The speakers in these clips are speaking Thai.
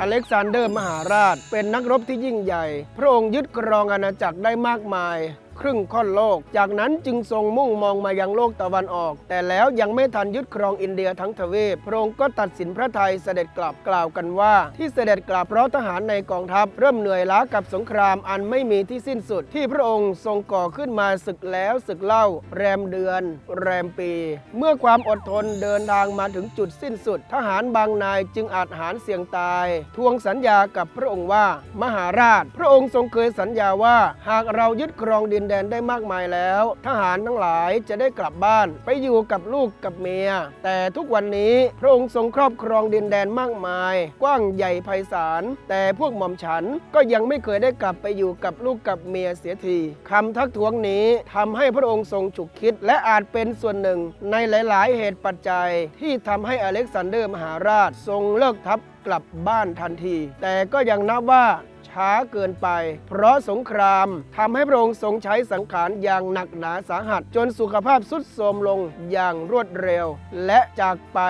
อเล็กซานเดอร์มหาราช เป็นนักรบที่ยิ่งใหญ่ พระองค์ยึดครองอาณาจักรได้มากมาย ครึ่งค่อนโลก จากนั้นจึงทรงมุ่งมองมายังโลกตะวันออก แต่แล้วยังไม่ทันยึดครองอินเดียทั้งทวีปพระองค์ก็ตัดสินพระทัยเสด็จกลับกล่าวกันว่า ที่เสด็จกลับเพราะทหารในกองทัพเริ่มเหนื่อยล้ากับสงครามอันไม่มีที่สิ้นสุด ที่พระองค์ทรงก่อขึ้นมาศึกแล้วศึกเล่า แรมเดือน แรมปี เมื่อความอดทนเดินทางมาถึงจุดสิ้นสุด ทหารบางนายจึงอาจหารเสี่ยงตาย ทวงสัญญากับพระองค์ว่า มหาราช พระองค์ทรงเคยสัญญาว่า หากเรายึดครองดินแดนได้มากมายแล้ว ทหารทั้งหลายจะได้กลับบ้าน ไปอยู่กับลูกกับเมีย แต่ทุกวันนี้พระองค์ทรงครอบครองดินแดนมากมาย กว้างใหญ่ไพศาลแต่พวกหม่อมฉันก็ยังไม่เคยได้กลับไปอยู่กับลูกกับเมียเสียทีคำทักท้วงนี้ทำให้พระองค์ทรงฉุกคิด และอาจเป็นส่วนหนึ่งในหลาย ๆ เหตุปัจจัยที่ทำให้อเล็กซานเดอร์มหาราชทรงเลิกทัพกลับบ้านทันที แต่ก็ยังนับว่าช้าเกินไป เพราะสงครามทำให้พระองค์ทรงใช้สังขารอย่างหนักหนาสาหัส จนสุขภาพทรุดโทรมลงอย่างรวดเร็ว และจากไป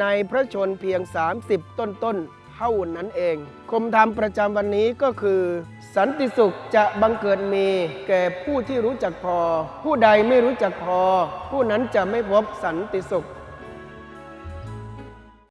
ในพระชนเพียง 30ต้นต้นๆเท่านั้นเอง คมธรรมประจำวันนี้ก็คือ สันติสุขจะบังเกิดมี แก่ผู้ที่รู้จักพอ ผู้ใดไม่รู้จักพอ ผู้นั้นจะไม่พบสันติสุข